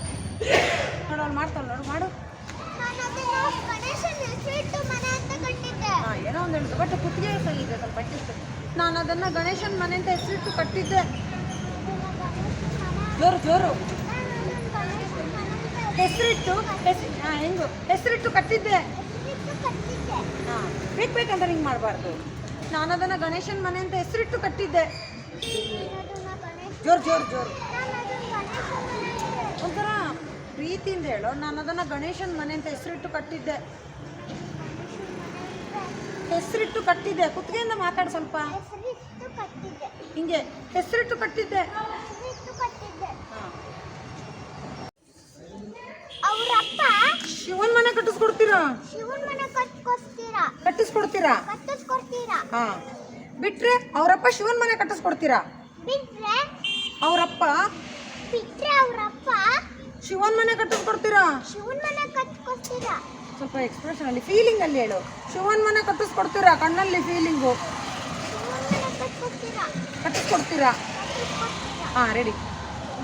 ನೋಡು ಅವ್ಳು ಮಾಡ್ತಾಳೆ ನೋಡು ಮಾಡು. ನಾನು ಗಣೇಶನ್ ಹೆಸರಿಟ್ಟು ಮನೆ ಅಂತ ಕಟ್ಟಿದ್ದೆ. ಹಾಂ ಏನೋ ಒಂದು ಹೇಳ್ತು ಬಟ್ ಕುತ್ತಿಗೆ ಸರಿ ಇದೆ ಸ್ವಲ್ಪ ನಾನು ಅದನ್ನು ಗಣೇಶನ್ ಮನೆ ಅಂತ ಹೆಸರಿಟ್ಟು ಕಟ್ಟಿದ್ದೆ. ಜೋರು ಜೋರು. ಹೆಸರಿಟ್ಟು ಹೆಸ್ ಹಾಂ ಹೆಂಗು? ಹೆಸರಿಟ್ಟು ಕಟ್ಟಿದ್ದೆ. ಹಾಂ ಬೇಕು ಬೇಕಂದ್ರೆ ಹಿಂಗೆ ಮಾಡಬಾರ್ದು. ನಾನು ಅದನ್ನು ಗಣೇಶನ ಮನೆ ಅಂತ ಹೆಸರಿಟ್ಟು ಕಟ್ಟಿದ್ದೆ. ಜೋರು ಜೋರು ಜೋರು. ಒಂಥರ ಪ್ರೀತಿಯಿಂದ ಹೇಳು. ನಾನು ಅದನ್ನು ಗಣೇಶನ ಮನೆ ಅಂತ ಹೆಸರಿಟ್ಟು ಕಟ್ಟಿದ್ದೆ. ಹೆಸರಿಟ್ಟು ಕಟ್ಟಿದ್ದೆ. ಕುತ್ತಿಗೆಯಿಂದ ಮಾತಾಡಿ ಸ್ವಲ್ಪ. ಹಿಂಗೆ ಹೆಸರಿಟ್ಟು ಕಟ್ಟಿದ್ದೆ ಹಾಂ ಅವರಪ್ಪ. ಶಿವನ್ ಮನೆ ಕಟ್ಟಿಸ್ಕೊಡ್ತೀರಾ? ಶಿವನ್ ಮನೆ ಕಟ್ಟಿಸ್ಕೊಡ್ತೀರಾ? ಕಟ್ಟಿಸ್ಕೊಡ್ತೀರಾ? ಕಟ್ಟಿಸ್ಕೊಡ್ತೀರಾ? ಹಾ. ಬಿಟ್ರೆ ಅವರಪ್ಪ ಶಿವನ್ ಮನೆ ಕಟ್ಟಿಸ್ಕೊಡ್ತೀರಾ? ಬಿಟ್ರೆ? ಅವರಪ್ಪ. ಬಿಟ್ರೆ ಅವರಪ್ಪ? ಶಿವನ್ ಮನೆ ಕಟ್ಟಿಸ್ಕೊಡ್ತೀರಾ? ಶಿವನ್ ಮನೆ ಕಟ್ಟಿಸ್ಕೊಡ್ತೀರಾ? ಸ್ವಲ್ಪ ಎಕ್ಸ್ಪ್ರೆಷನ್ ಅಲ್ಲಿ ಫೀಲಿಂಗ್ ಅಲ್ಲಿ ಹೇಳು. ಶಿವನ್ ಮನೆ ಕಟ್ಟಿಸ್ಕೊಡ್ತೀರಾ? ಕಣ್ಣಲ್ಲಿ ಫೀಲಿಂಗು ಶಿವನ್ ಕಟ್ಟಿಸ್ಕೊಡ್ತೀರಾ? ಹಾ ರೆಡಿ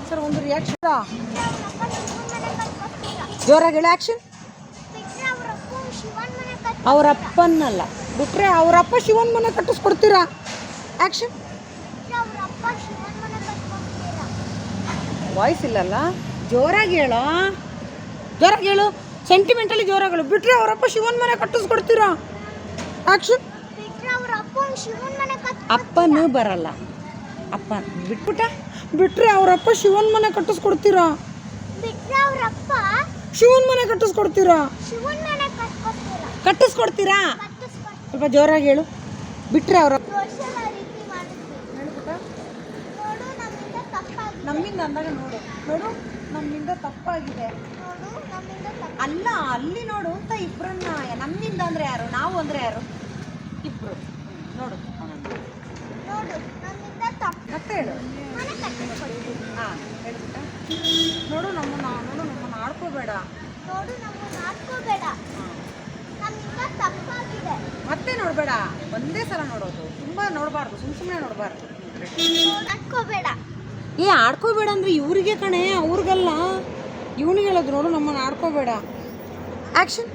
ಸರ್ ಒಂದು ರಿಯಾಕ್ಷನ್ ಅವರಪ್ಪ ಶಿವನ್ ಮನೆ ಕಟ್ಕೊಸ್ತೀರಾ ಜೋರಾಗಿ ಹೇಳಿ ಕಟ್ ಅವರಪ್ಪನಲ್ಲ ಬಿಟ್ರೆ ಅವರಪ್ಪ ಶಿವನ್ ಮನೆ ಕಟ್ಟಿಸ್ಕೊಡ್ತೀರಾ? ಆಕ್ಷನ್ ವಾಯ್ಸ್ ಇಲ್ಲಲ್ಲ? ಜೋರಾಗಿ ಹೇಳೋ ಜೋರಾಗಿ ಹೇಳು. ಸೆಂಟಿಮೆಂಟಲಿ ಜೋರಾಗಿ ಹೇಳು ಬಿಟ್ರೆ ಅವರಪ್ಪ ಶಿವನ್ ಮನೆ ಕಟ್ಟಿಸ್ಕೊಡ್ತೀರಾ? ಆಕ್ಷನ್ ಅಪ್ಪನೂ ಬರಲ್ಲ. ಅಪ್ಪ, ಬಿಟ್ಬಿಟ್ಟ? ಬಿಟ್ರೆ ಅವರಪ್ಪ ಶಿವನ್ ಮನೆ ಕಟ್ಟಿಸ್ಕೊಡ್ತೀರಾ? ಬಿಟ್ರೆ ಅವರಪ್ಪ ಶಿವನ್ ಮನೆ ಕಟ್ಟಿಸ್ಕೊಡ್ತೀರಾ? ಕಟ್ಟಿಸ್ಕೊಡ್ತೀರಾ? ಸ್ವಲ್ಪ ಜೋರಾಗಿ ಹೇಳು. ಬಿಟ್ರೆ ಅವರ ನಮ್ಮಿಂದ ಅಂದಾಗ ನೋಡು. ನೋಡು ನಮ್ಮಿಂದ ತಪ್ಪಾಗಿದೆ. ಅಲ್ಲ ಅಲ್ಲಿ ನೋಡು ಅಂತ ಇಬ್ಬರನ್ನ ನಮ್ಮಿಂದ ಅಂದ್ರೆ ಯಾರು? ನಾವು ಅಂದ್ರೆ ಯಾರು? ಇಬ್ರು. ನೋಡು. ನೋಡು ಮತ್ತೆ ಹೇಳು ಹಾಂ ಹೇಳ್ಬಿಟ್ಟ. ನೋಡು ನಮ್ಮನ್ನ ನೋಡು ನಮ್ಮನ್ನ ಆಡ್ಕೋಬೇಡ ನೋಡು ನಮ್ಮನ್ನ ಆಡ್ಕೋಬೇಡ ನಮ್ಮಿಂದ ತಪ್ಪಾಗಿದೆ. ಮತ್ತೆ ನೋಡಬೇಡ. ಒಂದೇ ಸಲ ನೋಡೋದು. ತುಂಬ ನೋಡಬಾರ್ದು. ಸುಮ್ಮ ಸುಮ್ಮನೆ ನೋಡಬಾರ್ದು. ಹಾಕೋಬೇಡ ಏ ಆಡ್ಕೋಬೇಡ ಅಂದ್ರೆ ಇವ್ರಿಗೆ ಕಣೆ ಅವ್ರಿಗಲ್ಲ. ಇವನಿಗೆ ಹೇಳೋದು ನೋಡು ನಮ್ಮನ್ನ ಆಡ್ಕೋಬೇಡ. ಆಕ್ಷನ್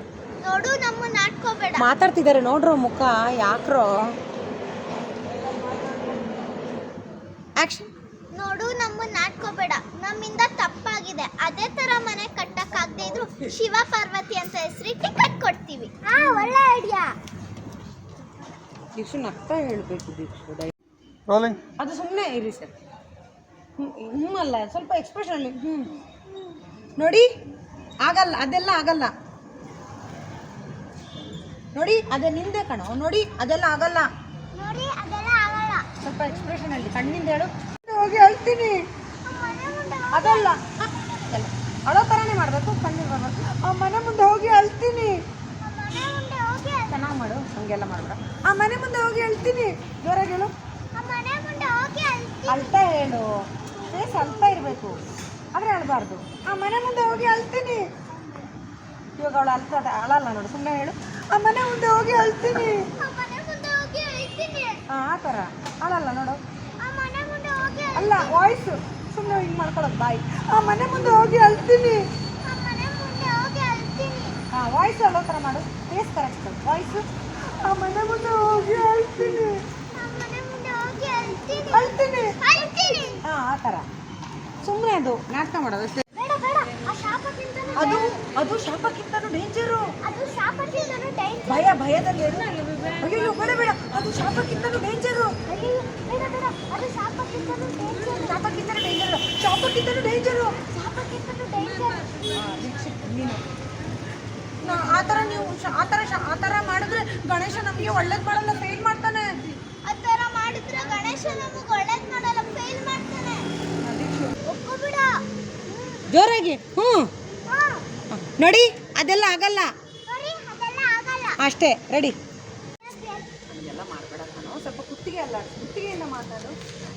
ನೋಡು ನಮ್ಮನ್ನ ಆಡ್ಕೋಬೇಡ. ಮಾತಾಡ್ತಿದ್ದಾರೆ ನೋಡ್ರೋ ಮುಖ ಯಾಕ್ರೋ. ಆಕ್ಷನ್ ನೋಡು ನಮ್ಮನ್ನ ನಾಟ್ಕೋಬೇಡ. ನಮ್ಮಿಂದ ತಪ್ಪಾಗಿದೆ. ಅದೇ ತರ ಮನೆ ಕಟ್ಟಕ್ಕಾಗದೆ ಇದ್ರು ಶಿವ ಪಾರ್ವತಿ ಅಂತ ಹೆಸರಿಟ್ಟು ಕಟ್ಕೊಡ್ತೀವಿ ಹಾ ಒಳ್ಳೆ ಐಡಿಯಾ ದೀಕ್ಷು ನಗ್ತಾ ಹೇಳಬೇಕು ದೀಕ್ಷು ರೋಲಿಂಗ್ ಅದು ಸುಮ್ಮನೆ ಇರಿ ಸರ್. ಹ್ಞೂ ಅಲ್ಲ ಸ್ವಲ್ಪ ಎಕ್ಸ್ಪ್ರೆಷನ್ ಅಲ್ಲಿ. ಹ್ಞೂ ನೋಡಿ ಆಗಲ್ಲ ಅದೆಲ್ಲ ಆಗಲ್ಲ. ನೋಡಿ ಅದೇ ನಿಂದೆ ಕಣೋ. ನೋಡಿ ಅದೆಲ್ಲ ಆಗಲ್ಲ. ನೋಡಿ ಅದೆಲ್ಲ ಆಗಲ್ಲ ಸ್ವಲ್ಪ ಎಕ್ಸ್ಪ್ರೆಷನ್ ಅಲ್ಲಿ ಕಣ್ಣಿಂದ ಹೇಳು. ಹೋಗಿ ಅಳ್ತೀನಿ. ಅದಲ್ಲ. ಅಳೋ ಥರನೇ ಮಾಡಬೇಕು ಕಣ್ಣಿಗೆ ಬರಬೇಕು ಆ ಮನೆ ಮುಂದೆ ಹೋಗಿ ಅಳ್ತೀನಿ. ಚೆನ್ನಾಗಿ ಮಾಡು ಹಂಗೆಲ್ಲ ಮಾಡಬೇಡ. ಆ ಮನೆ ಮುಂದೆ ಹೋಗಿ ಅಳ್ತೀನಿ. ಜೋರಾಗಿ ಹೇಳು. ಅಳ್ತಾ ಹೇಳು. ಫೇಸ್ ಅಳ್ತಾ ಇರಬೇಕು. ಆದರೆ ಅಳಬಾರ್ದು. ಆ ಮನೆ ಮುಂದೆ ಹೋಗಿ ಅಳ್ತೀನಿ. ಇವಾಗ ಅವಳು ಅಳ್ತಾ ಅಳಲ್ಲ ನೋಡು ಸುಮ್ಮನೆ ಹೇಳು. ಆ ಮನೆ ಮುಂದೆ ಹೋಗಿ ಅಳ್ತೀನಿ ನಮ್ಮ ಮನೆ ಮುಂದೆ ಹೋಗಿ ಅಳ್ತೀನಿ ಹಾಂ ಆ ಥರ ಅಳಲ್ಲ ನೋಡು. ಅಲ್ಲ ವಾಯ್ಸು ಸುಮ್ಮನೆ ಹಿಂಗೆ ಮಾಡ್ಕೊಳ್ಳೋದು ಬಾಯಿ ಆ ಮನೆ ಮುಂದೆ ಹೋಗಿ ಅಳ್ತೀನಿ ಹಾಂ ವಾಯ್ಸ್ ಅಲ್ಲೋ ಥರ ಮಾಡು. ಫೇಸ್ ಕರೆಕ್ಟ್ ವಾಯ್ಸು ಆ ಮನೆ ಮುಂದೆ ಹೋಗಿ ಅಳ್ತೀನಿ ಅಳ್ತೀನಿ ಹಾಂ ಆ ಥರ ಸುಮ್ಮನೆ ಅದು ನಾಟಕ ಮಾಡೋದು ಅಷ್ಟೇ ಬೇಡ ಬೇಡ ಆ ಶಾಪಕ್ಕಿಂತನೂ ಅದು ಶಾಪಕ್ಕಿಂತನೂ ಡೇಂಜರು ಅದು ಶಾಪಕ್ಕಿಂತನೂ ಡೇಂಜರ್ ಭಯ ಭಯದಲ್ಲಿ ಅಯ್ಯೋ ಬೇಡ. ಬೇಡ ಅದು ಶಾಪಕ್ಕಿಂತನೂ ಡೇಂಜರು ಅಯ್ಯೋ ಬೇಡ ಬೇಡ. ಅದು ಶಾಪಕ್ಕಿಂತನೂ ಡೇಂಜರ್ ಶಾಪಕ್ಕಿಂತನೂ ಡೇಂಜರು ಶಾಪಕ್ಕಿಂತನೂ ಡೇಂಜರು ಶಾಪಕ್ಕಿಂತನೂ ಡೇಂಜರ್ ನೀನು. ನಾ ಆ ಥರ ನೀವು ಶ- ಆ ಥರ ಶ- ಆ ಥರ ಮಾಡಿದ್ರೆ ಗಣೇಶ ನಮಗೆ ಒಳ್ಳೇದು ಮಾಡಲ್ಲ ಫೇಲ್ ಮಾಡ್ತಾನೆ. ಆ ಥರ ಮಾಡಿದ್ರೆ ಗಣೇಶ ನಮಗೆ ಒಳ್ಳೇದು ಮಾಡಲ್ಲ ಫೇಲ್ ಮಾಡ್ತಾನೆ. ಒಪ್ಕೊಬಿಡ. ಜೋರಾಗಿ ಹ್ಞೂ ಹಾ ನೋಡಿ ಅದೆಲ್ಲ ಆಗಲ್ಲ. ನೋಡಿ ಅದೆಲ್ಲ ಆಗಲ್ಲ. ಅಷ್ಟೇ ರೆಡಿ ಎಲ್ಲ ಮಾಡಬೇಡ ನಾನು ಸ್ವಲ್ಪ ಕುತ್ತಿಗೆ ಅಲ್ಲ ಕುತ್ತಿಗೆಯಿಂದ ಮಾತಾಡು.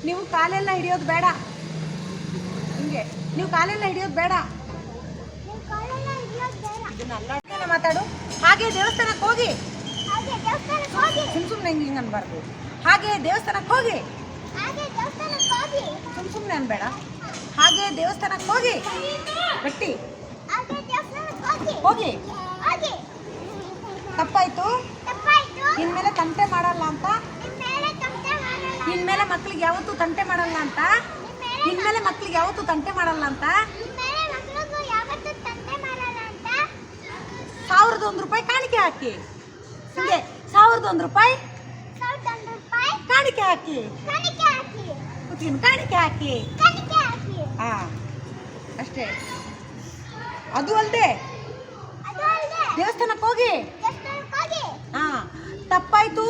ನೀವು ಕಾಲೆಲ್ಲ ಹಿಡಿಯೋದು ಬೇಡ. ಹಿಂಗೆ ನೀವು ಕಾಲೆಲ್ಲ ಹಿಡಿಯೋದು ಬೇಡ. ಮಾತಾಡು. ಹಾಗೆ ದೇವಸ್ಥಾನಕ್ಕೆ ಹೋಗಿ. ಹಾಗೆ ದೇವಸ್ಥಾನಕ್ಕೆ ಹೋಗಿ. ಸುಮ್ ಸುಮ್ಮನೆ ಹಿಂಗೆ ಹಿಂಗೆ ಅನ್ಬಾರ್ದು. ಹಾಗೆ ದೇವಸ್ಥಾನಕ್ಕೆ ಹೋಗಿ. ಹಾಗೆ ದೇವಸ್ಥಾನಕ್ಕೆ ಹೋಗಿ. ಸುಮ್ ಸುಮ್ಮನೆ ಅನ್ಬೇಡ. ಹಾಗೆ ದೇವಸ್ಥಾನಕ್ಕೆ ಹೋಗಿ. ಗಟ್ಟಿ ಹಾಗೆ. ತಪ್ಪಾಯ್ತು? ಇನ್ಮೇಲೆ ತಂಟೆ ಮಾಡಲ್ಲ ಅಂತ? ಇನ್ಮೇಲೆ ಮಕ್ಳಿಗೆ ಯಾವತ್ತೂ ತಂಟೆ ಮಾಡಲ್ಲ ಅಂತ? ನಿಮ್ ಮೇಲೆ ಇನ್ಮೇಲೆ ಮಕ್ಳಿಗೆ ಯಾವತ್ತೂ ತಂಟೆ ಮಾಡಲ್ಲ ಅಂತ? ಸಾವಿರದ ಒಂದು ರೂಪಾಯಿ ಕಾಣಿಕೆ ಹಾಕಿ. ಹಿಂಗೆ ಸಾವಿರದ ಒಂದು ರೂಪಾಯಿ ಕಾಣಿಕೆ ಹಾಕಿ. ಕಾಣಿಕೆ ಹಾಕಿ. ಹಾ ಅಷ್ಟೇ. ಅದು ಅಲ್ಲದೆ ದೇವಸ್ಥಾನಕ್ಕೆ ಹೋಗಿ. ಹಾ ತಪ್ಪಾಯ್ತು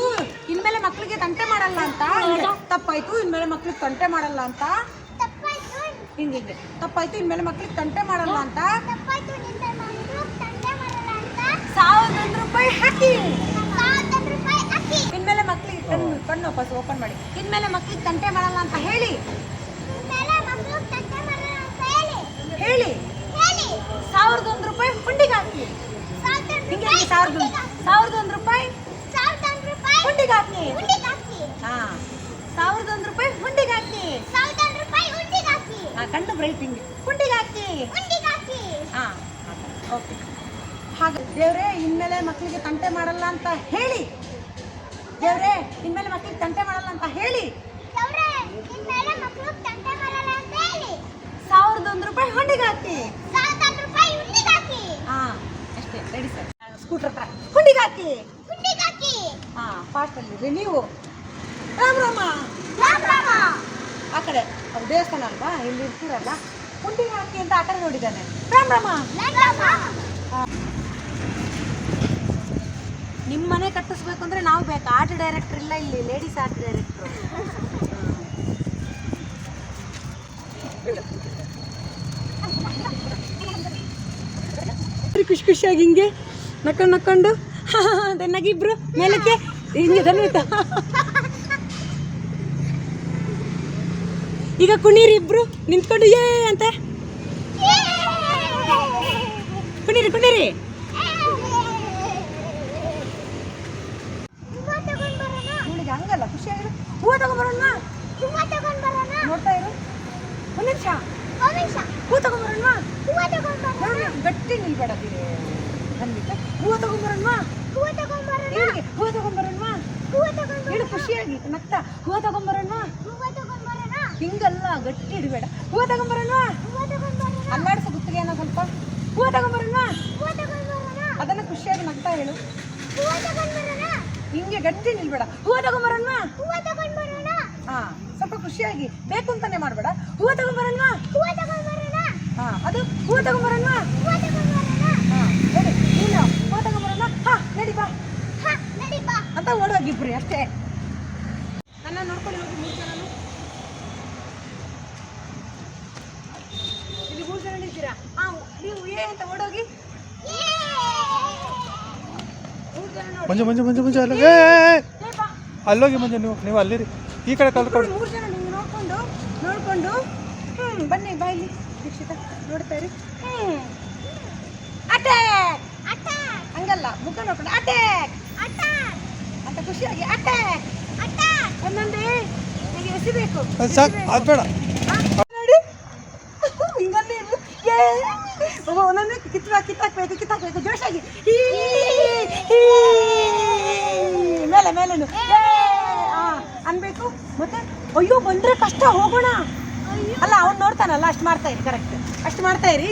ಇನ್ಮೇಲೆ ಮಕ್ಕಳಿಗೆ ತಂಟೆ ಮಾಡಲ್ಲ ಅಂತ. ತಪ್ಪಾಯ್ತು ಇನ್ಮೇಲೆ ಮಕ್ಳಿಗೆ ತಂಟೆ ಮಾಡಲ್ಲ ಅಂತ. ಹಿಂಗಿದೆ ಹಿಂಗೆ ಹಿಂಗೆ ತಪ್ಪಾಯ್ತು ಇನ್ಮೇಲೆ ಮಕ್ಳಿಗೆ ತಂಟೆ ಮಾಡಲ್ಲ ಅಂತ. ಸಾವಿರದ ರೂಪಾಯಿ ಹಾಕಿ. ಇನ್ಮೇಲೆ ಮಕ್ಳಿಗೆ ಕಣ್ಣು ಕಣ್ಣು ವಾಪಸ್ ಓಪನ್ ಮಾಡಿ. ಇನ್ಮೇಲೆ ಮಕ್ಳಿಗೆ ತಂಟೆ ಮಾಡಲ್ಲ ಅಂತ ಹೇಳಿ. ಹೇಳಿ. ಸಾವಿರದ ಒಂದು ರೂಪಾಯಿ ಹುಂಡಿಗೆ ಹಾಕಿ. ಸಾವಿರದ ಹಿಂಗೆ ಸಾವಿರದ ಸಾವಿರದ ಒಂದು ರೂಪಾಯಿ ಹುಂಡಿಗೆ ಹಾಕಿ. ಹಾಂ. ಸಾವಿರದ ಒಂದು ರೂಪಾಯಿ ಹುಂಡಿಗೆ ಹಾಕಿ. ಸಾವಿರದ ರೂಪಾಯಿ ಉಂಡಿಗೆ ಹಾಕಿ ಹಾ ಕಣ್ಣು ಬ್ರೈಟ್ ಹಿಂಗೆ. ಹುಂಡಿಗೆ ಹಾಕಿ. ಹಾಂ. ಓಕೆ. ಹಾಗೆ. ದೇವ್ರೆ ಇನ್ಮೇಲೆ ಮಕ್ಕಳಿಗೆ ತಂಟೆ ಮಾಡಲ್ಲ ಅಂತ ಹೇಳಿ. ದೇವ್ರೆ ಇನ್ಮೇಲೆ ಮಕ್ಕಳಿಗೆ ತಂಟೆ ಮಾಡಲ್ಲ ಅಂತ ಹೇಳಿ. ಸಾವಿರದ ಒಂದು ರೂಪಾಯಿ ಹುಂಡಿಗೆ ಹಾಕಿ ಸಾವಿರದ ಒಂದು ರೂಪಾಯಿ ಉಂಡಿಗೆ ಹಾಕಿ ಹಾ ಅಷ್ಟೇ ರೆಡಿ ಸರ್ ಸ್ಕೂಟರ್ ಹತ್ರ ಹುಂಡಿಗೆ ಹಾಕಿ. ಉಂಡಿಗೆ ಹಾಕಿ. ಹಾ ಫಾಸ್ಟಲ್ಲಿ ನೀವು? ರಾಮ್ ರಾಮ. ರಾಮ್ ರಾಮ. ಆ ಕಡೆ. ಅದು ದೇವಸ್ಥಾನ ಅಲ್ವಾ? ಇಲ್ಲಿ ಇರ್ತೀರಲ್ಲ? ಹುಂಡಿಗೆ ಹಾಕಿ ಅಂತ ಆ ಕಡೆ ನೋಡಿದ್ದಾನೆ. ರಾಮ್ ರಾಮ. ನಿಮ್ಮ ಮನೆ ಕಟ್ಟಿಸ್ಬೇಕು ಅಂದ್ರೆ ನಾವು ಬೇಕು. ಆರ್ಟ್ ಡೈರೆಕ್ಟರ್ ಇಲ್ಲ ಇಲ್ಲಿ. ಲೇಡೀಸ್ ಆರ್ಟ್ ಡೈರೆಕ್ಟ್ರು ಖುಷಿ ಖುಷಿಯಾಗಿ ಹಿಂಗೆ ನಕ್ಕೊಂಡು ನಕ್ಕೊಂಡು ನಗಿಬ್ರು ಮೇಲಕ್ಕೆ ಹಿಂಗೆ ಧನ್ವಿತ ಈಗ ಕುಣೀರಿ ಇಬ್ರು ನಿಂತ್ಕೊಂಡು ಏ ಅಂತ. ಕುಣೀರಿ ಕುಣೀರಿ ಹಂಗಲ್ಲ ಖುಷಿಯಾಗಿರೋ ಹೂವು ತಗೊಂಬರೋಣ ಹೂವ ತಗೊಂಡ್ ಬರೋಣ ನೋಡ್ತಾ ಇರು ಒಂದು ನಿಮಿಷ ಒಂದ್ ನಿಮಿಷ ಹೂವು ತಗೊಂಬರೋಣ ಹೂವ ತಗೊಂಡ್ ಬರೋಣ ನೋಡಿ ಗಟ್ಟಿ ನಿಲ್ಬೇಡ ದಿನೇ ಅಂದ್ಬಿಟ್ಟು. ಹೂವು ತಗೊಂಬರಣ್ವಾ? ಹೂವು ತಗೊಂಬರೋಣ? ಹೂವು ಇವಳಿಗೆ ಹೂವು ತಗೊಂಬರೋಣ? ಹೂವು ತಗೊಂಡ್ ಹೇಳು ಖುಷಿಯಾಗಿ ನಗ್ತಾ ಹೂವು ತಗೊಂಬರಣ್ವಾ? ಹೂವು ತಗೊಂಬರೋಣ? ಹಿಂಗಲ್ಲ ಗಟ್ಟಿ ಇಡಬೇಡ. ಹೂವು ತಗೊಂಬರಣ್ವಾ? ಹೂವು ತಗೊಂಬರೋಣ? ಅಲ್ಲಾಡ್ಸ ಗುತ್ತಿಗೆ ಏನೋ ಸ್ವಲ್ಪ. ಹೂವು ತಗೊಂಬರಣ್ವಾ? ಹೂವು ತಗೊಂಬರೋಣ? ಅದನ್ನು ಖುಷಿಯಾಗಿ ನಗ್ತಾ ಹೇಳು. ಹೂವು ತಗೊಂಬರೋಣ? ಹಿಂಗೆ ಗಟ್ಟಿ ನಿಲ್ಬೇಡ. ಹೂವು ತಗೊಂಬರಣ್ವಾ? ಹೂವು ತಗೊಂಬರೋಣ? ಹಾಂ ಸ್ವಲ್ಪ ಖುಷಿಯಾಗಿ ಬೇಕು ಅಂತಾನೆ ಮಾಡಬೇಡ. ಹೂವು ತಗೊಂಬರಣ್ವಾ? ಹೂವು ತಗೊಂಡ್ ಬರೋಣ ಹಾ ಅದು ಹೂವು ತಗೊಂಬರೋಣ. ನೀನು ಹೂವು ತಗೊಂಬರೋಣ? ಹಾ ನಡಿ ಬಾ. ಅಂತ ಓಡೋಗಿಬ್ರಿ ಅಷ್ಟೇ. ನನ್ನ ನೋಡ್ಕೊಳ್ಳಿ ಹೋಗಿ ಮೂರು ಜನ ಇಲ್ಲಿ ಮೂರು ಜನ ಇದ್ದೀರಾ ಹಾ ನೀವು ಏ ಅಂತ ಓಡೋಗಿ. ಮಂಜು ಮಂಜು ಮಂಜು ಮಂಜು ಅಲ್ಲ ಅಲ್ಲೋಗಿ ಮಂಜು ನೀವು ನೀವು ಅಲ್ಲಿರಿ. ಈ ಕಡೆ ಕಲ್ತ್ಕೊಂಡು ಮೂರು ಜನ ನೀವು ನೋಡ್ಕೊಂಡು ನೋಡ್ಕೊಂಡು. ಹ್ಞೂ ಬನ್ನಿ ಬಾಯ್ಲಿ ದೀಕ್ಷಿತ ನೋಡ್ತಾ ಇರಿ. ಹ್ಞೂ ಅಟ್ಯಾಕ್ ಅಟ್ಯಾಕ್ ಹಂಗಲ್ಲ ಮುಖ ನೋಡ್ಕೊಂಡು ಅಟ್ಯಾಕ್ ಅಟ್ಯಾಕ್ ಅಂತ ಖುಷಿಯಾಗಿ ಅಟ್ಯಾಕ್ ಅಟ್ಯಾಕ್ ಒಂದೊಂದೇ ಹೀಗೆ ಎಸಿಬೇಕು. ಅದು ಸಾಕು ಅದು ಬೇಡ. ನೋಡಿ. ಹಿಂಗಲ್ಲಿ ಇರು. ಏ! ಓ ಒಂದೊಂದೇ ಕಿತ್ತಾಕ್ ಕಿತ್ತಾಕ್ಬೇಕು ಕಿತ್ತಾಕ್ಬೇಕು ಜೋಶಾಗಿ. ಮೇಲೆ ಮೇಲೇನು. ಅನ್ಬೇಕು. ಮತ್ತೆ ಅಯ್ಯೋ ಬಂದ್ರೆ ಕಷ್ಟ ಹೋಗೋಣ. ಅಲ್ಲ ಅವ್ನು ನೋಡ್ತಾನಲ್ಲ ಅಷ್ಟು ಮಾಡ್ತಾ ಇರಿ ಕರೆಕ್ಟ್ ಅಷ್ಟು ಮಾಡ್ತಾ ಇರಿ.